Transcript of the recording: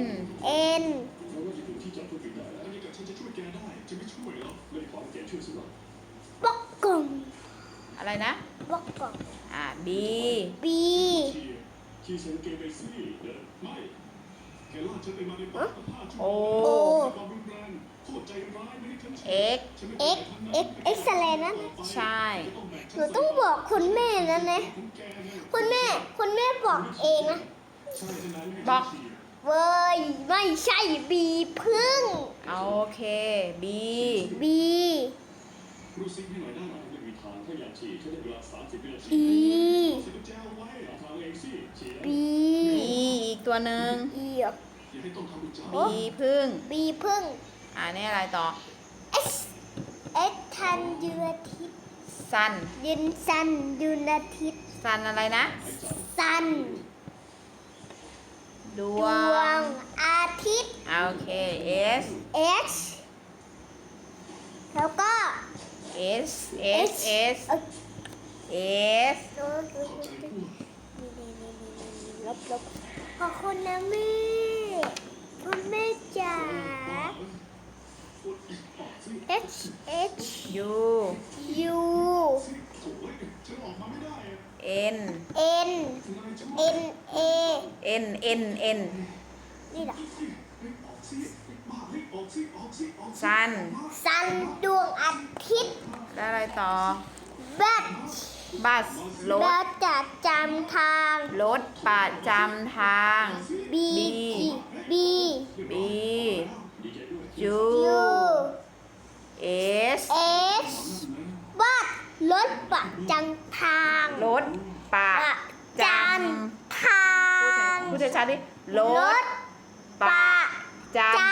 N N แล้วว่าจะถึงที่จับตัวผิดได้แล้วนี่กับฉันจะช่วยแกได้จะไม่ช่วยหรอกเลยขอให้แกช่วยสิวะบล็อกกล่องอะไรนะบล็อกกล่องอ่า B B ที่ที่ฉันเกเรซี่เด้อไม่แกลากฉันไปมาในป่ากับผ้าชุด O ความรุนแรงโคตรใจร้ายไม่ได้ฉัน X X X X อะไรนั่นใช่ หนูต้องบอกคุณแม่นะนะ คุณแม่ คุณแม่บอกเองนะบอก เว้ยไม่ใช่ B พึ่ง เอาโอเค B B รู้ซิให้หน่อยได้ไหมไม่มีทางถ้าอยากฉี่ฉันได้เวลา30วินาที E ใส่กุญแจเอาไว้เอาทางเองสิฉี่ B B อีกตัวหนึ่ง E อย่าให้ต้องทำกุญแจ B พึ่ง B พึ่ง อ่านี่อะไรต่อ S S ทันยูนาทิต Sun ยืนซันยูนาทิต Sun อะไรนะซันดดววงงอาทิตย์อ่า โอเค S X แล้วก็ S S S เอ้ย S ลบลบขอบคุณนะแม่คุณแม่จ๋า H H U U ฉันออกมาไม่ได้อะ N N นายช่วย N A N N N นี่เหรอ ออกสิบ้าให้ออกสิออกสิออกสิ Sun ซันดวงอาทิตย์ แล้วอะไรต่อ บัต Bus รเราถจะจำทาง รถประจำทาง B B B ดีใจด้วย U U S S บัตรถประจำทาง รถประประจจำทางำพูดชัดๆดิรรถถประ ประจจ